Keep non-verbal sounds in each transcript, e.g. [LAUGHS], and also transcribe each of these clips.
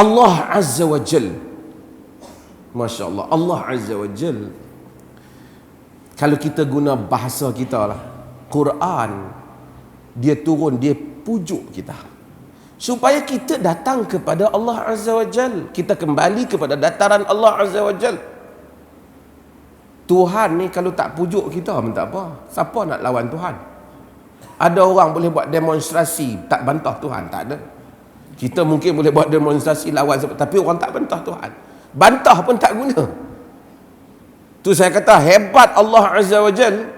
Allah Azza wa Jal. Masya Allah Allah Azza wa Jal. Kalau kita guna bahasa kita lah Quran dia turun dia pujuk kita. Supaya kita datang kepada Allah Azza wa Jal. Kita kembali kepada dataran Allah Azza wa Jal. Tuhan ni kalau tak pujuk kita pun tak apa. Siapa nak lawan Tuhan? Ada orang boleh buat demonstrasi tak bantah Tuhan tak ada kita mungkin boleh buat demonstrasi lawan tapi orang tak bantah Tuhan. Bantah pun tak guna. Tu saya kata hebat Allah Azza wa Jal.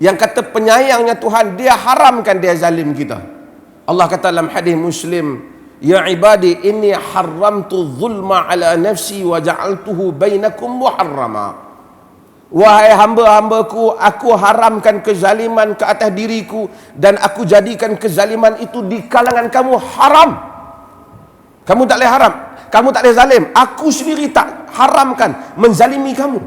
Yang kata penyayangnya Tuhan dia haramkan dia zalim kita. Allah kata dalam hadis Muslim ya ibadi inni haramtu zulma ala nafsi wa ja'altuhu bainakum muharrama Wahai hamba-hambaku, aku haramkan kezaliman ke atas diriku dan aku jadikan kezaliman itu di kalangan kamu haram. Kamu tak boleh haram. Kamu tak boleh zalim. Aku sendiri tak haramkan menzalimi kamu.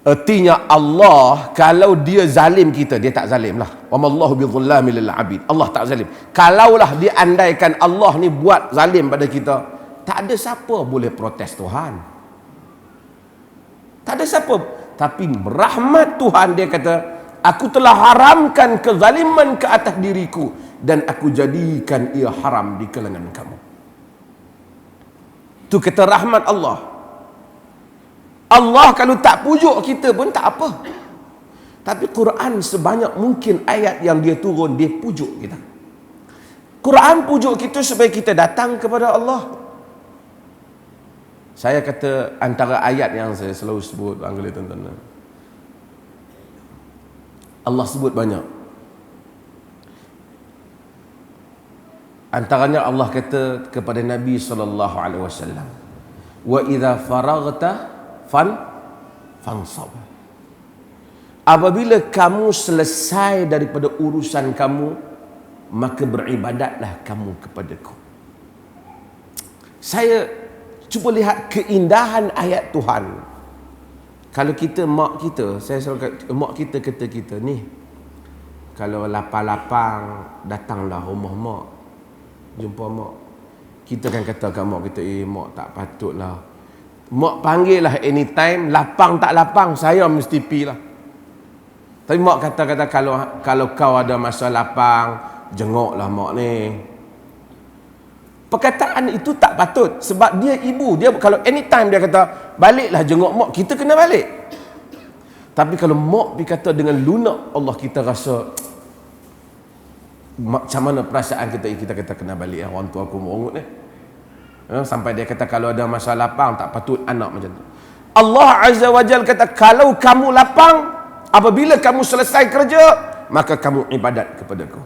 Artinya Allah kalau dia zalim kita, dia tak zalim lah. Wa mallahu bi dhullamil abid. Allah tak zalim. Kalaulah diandaikan Allah ni buat zalim pada kita, tak ada siapa boleh protes Tuhan. Tak ada siapa. Tapi rahmat Tuhan dia kata, aku telah haramkan kezaliman ke atas diriku dan aku jadikan ia haram di kalangan kamu. Itu kata rahmat Allah. Allah kalau tak pujuk kita pun tak apa. Tapi Quran sebanyak mungkin ayat yang dia turun, dia pujuk kita. Quran pujuk kita supaya kita datang kepada Allah. Saya kata antara ayat yang saya selalu sebut Anggila tuan-tuan. Allah sebut banyak. Antaranya Allah kata kepada Nabi sallallahu alaihi wasallam wa idza faraghta fan fansab. Apabila kamu selesai daripada urusan kamu maka beribadatlah kamu kepadaku. Saya Cuba lihat keindahan ayat Tuhan. Kalau kita mak kita, saya selalu kata, mak kita kata kita ni, kalau lapang-lapang datanglah rumah mak. Jumpa mak. Kita kan kata kat mak kita, eh mak tak patutlah. Mak panggil lah anytime, lapang tak lapang, saya mesti pi lah. Tapi mak kata-kata kalau kalau kau ada masa lapang, jenguklah mak ni. Perkataan itu tak patut sebab dia ibu. Dia kalau anytime dia kata baliklah jenguk mak, kita kena balik. Tapi kalau mak berkata dengan lunak Allah kita rasa macam mana perasaan kita kita kata kena balik orang tua aku merungut. Ya, sampai dia kata kalau ada masa lapang tak patut anak macam tu. Allah Azza wa Jal kata kalau kamu lapang apabila kamu selesai kerja maka kamu ibadat kepada aku.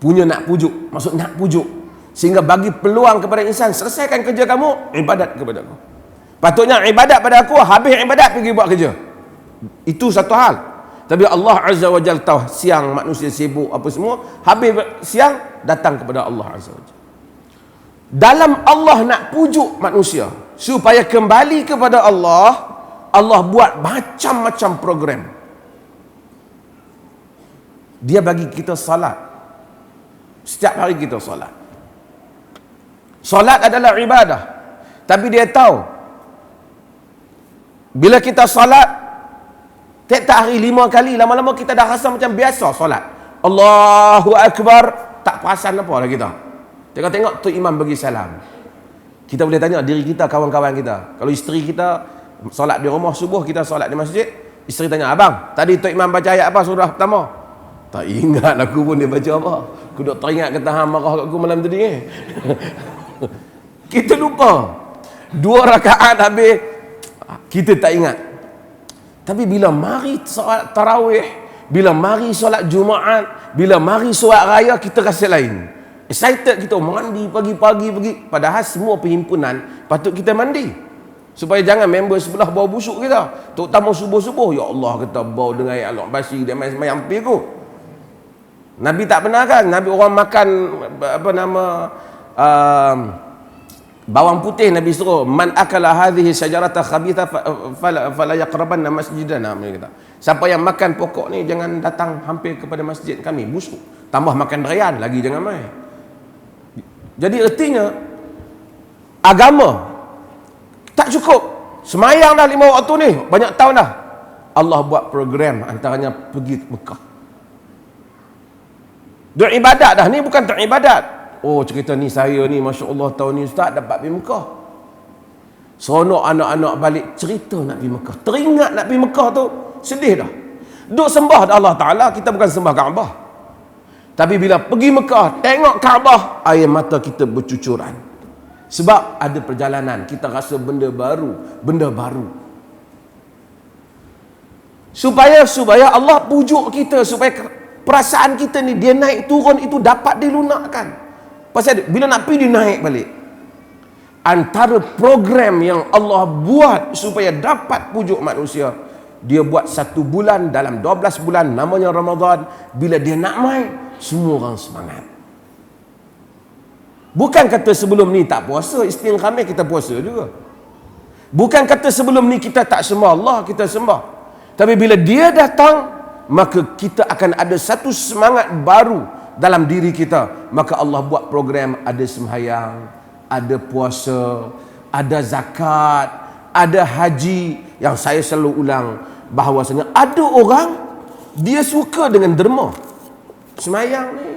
Punya nak pujuk, maksud nak pujuk sehingga bagi peluang kepada insan selesaikan kerja kamu ibadat kepada aku. Patutnya ibadat pada aku habis ibadat pergi buat kerja. Itu satu hal. Tapi Allah Azza wa Jal tahu siang manusia sibuk apa semua habis siang datang kepada Allah Azza wa Jal. Dalam Allah nak pujuk manusia supaya kembali kepada Allah Allah buat macam-macam program. Dia bagi kita salat. Setiap hari kita salat Solat adalah ibadah. Tapi dia tahu bila kita solat tiap-tiap hari lima kali lama-lama kita dah rasa macam biasa solat. Allahu akbar tak perasan apa dah kita. Tengok tengok tu imam bagi salam. Kita boleh tanya diri kita kawan-kawan kita. Kalau isteri kita solat di rumah subuh kita solat di masjid, isteri tanya, "Abang, tadi tu imam baca ayat apa surah pertama?" Tak ingat aku pun dia baca apa. Aku duk teringat kata hang marah aku malam tadi eh. [LAUGHS] Kita lupa. Dua rakaat habis kita tak ingat. Tapi bila mari solat tarawih, bila mari solat Jumaat, bila mari solat raya kita rasa lain. Excited kita mandi pagi-pagi pergi padahal semua perhimpunan patut kita mandi. Supaya jangan member sebelah bau busuk kita. Terutama subuh-subuh. Ya Allah kita bau dengan ayat Allah basi dia main semayang pergi aku. Nabi tak pernah kan? Nabi orang makan apa nama um, bawang putih Nabi suruh man akala hadhihi syajarata khabitha fala yaqrabanna masjidana kata siapa yang makan pokok ni jangan datang hampir kepada masjid kami busuk tambah makan durian lagi jangan mai Jadi ertinya agama tak cukup. Semayang dah lima waktu ni, banyak tahun dah. Allah buat program antaranya pergi Mekah. Duk ibadat dah ni bukan tak ibadat. Oh cerita ni saya ni Masya Allah tahun ni Ustaz dapat pergi Mekah. Seronok anak-anak balik cerita nak pergi Mekah. Teringat nak pergi Mekah tu sedih dah. Duk sembah Allah Ta'ala kita bukan sembah Kaabah. Tapi bila pergi Mekah tengok Kaabah air mata kita bercucuran. Sebab ada perjalanan kita rasa benda baru, benda baru supaya supaya Allah pujuk kita supaya perasaan kita ni dia naik turun itu dapat dilunakkan pasal bila nak pergi dia naik balik. Antara program yang Allah buat supaya dapat pujuk manusia dia buat satu bulan dalam 12 bulan namanya Ramadan bila dia nak main semua orang semangat. Bukan kata sebelum ni tak puasa istin kami kita puasa juga. Bukan kata sebelum ni kita tak sembah Allah kita sembah. Tapi bila dia datang, maka kita akan ada satu semangat baru dalam diri kita. Maka Allah buat program ada sembahyang, ada puasa, ada zakat, ada haji yang saya selalu ulang bahawasanya ada orang dia suka dengan derma. Semayang ni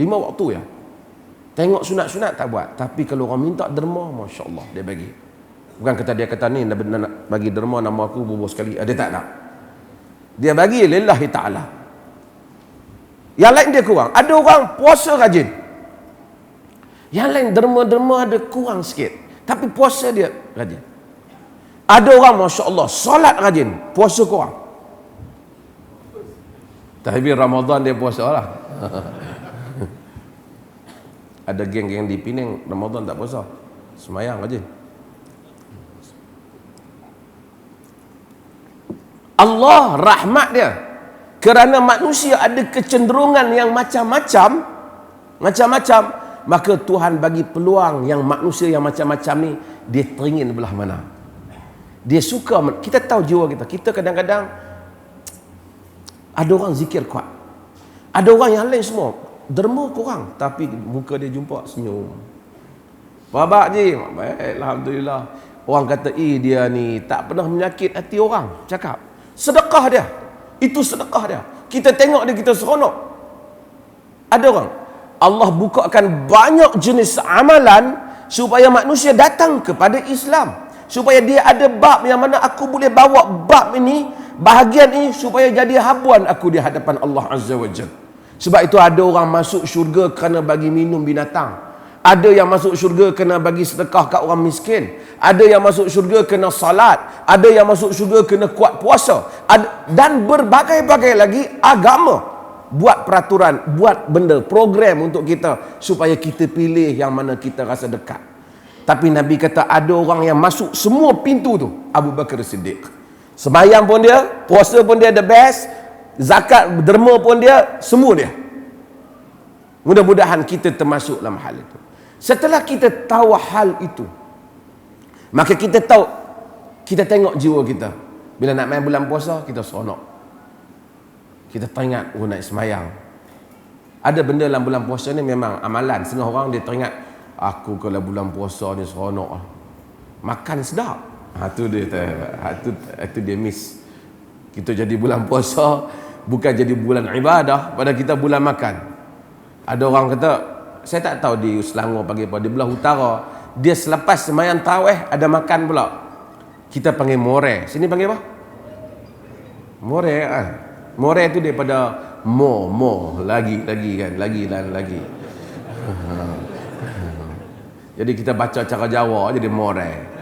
lima waktu ya. Tengok sunat-sunat tak buat. Tapi kalau orang minta derma, Masya Allah dia bagi. Bukan kata dia kata ni nak bagi derma nama aku bubur sekali. Ada tak nak? Dia bagi lillahi ta'ala. Yang lain dia kurang. Ada orang puasa rajin. Yang lain derma-derma ada kurang sikit. Tapi puasa dia rajin. Ada orang Masya Allah solat rajin. Puasa kurang. Tapi Ramadan dia puasa lah. [LAUGHS] ada geng-geng di Penang Ramadan tak puasa. Semayang rajin. Allah rahmat dia kerana manusia ada kecenderungan yang macam-macam macam-macam maka Tuhan bagi peluang yang manusia yang macam-macam ni dia teringin belah mana. Dia suka kita tahu jiwa kita. Kita kadang-kadang ada orang zikir kuat. Ada orang yang lain semua derma kurang tapi muka dia jumpa senyum. Babak je Alhamdulillah. Orang kata Eh dia ni Tak pernah menyakit hati orang Cakap. Sedekah dia itu sedekah dia. Kita tengok dia kita seronok. Ada orang Allah bukakan banyak jenis amalan supaya manusia datang kepada Islam. Supaya dia ada bab yang mana aku boleh bawa bab ini bahagian ini supaya jadi habuan aku di hadapan Allah Azza wa Jal. Sebab itu ada orang masuk syurga kerana bagi minum binatang ada yang masuk syurga kena bagi sedekah kat orang miskin. Ada yang masuk syurga kena salat. Ada yang masuk syurga kena kuat puasa. Dan berbagai-bagai lagi agama. Buat peraturan, buat benda, program untuk kita. Supaya kita pilih yang mana kita rasa dekat. Tapi Nabi kata ada orang yang masuk semua pintu tu. Abu Bakar Siddiq. Semayang pun dia, puasa pun dia the best. Zakat, derma pun dia, semua dia. Mudah-mudahan kita termasuk dalam hal itu. Setelah kita tahu hal itu, maka kita tahu, kita tengok jiwa kita. Bila nak main bulan puasa, kita seronok. Kita teringat, oh nak semayang. Ada benda dalam bulan puasa ni memang amalan. Setengah orang dia teringat, aku kalau bulan puasa ni seronok. Makan sedap. Ha, tu dia, ha, tu, tu dia miss. Kita jadi bulan puasa, bukan jadi bulan ibadah, pada kita bulan makan. Ada orang kata, saya tak tahu di Selangor pagi apa di belah utara. Dia selepas semayang taweh ada makan pula. Kita panggil more. Sini panggil apa? More ah. More itu daripada mo mo. Lagi lagi kan lagi dan lagi. [LAUGHS] Jadi kita baca cara Jawa jadi more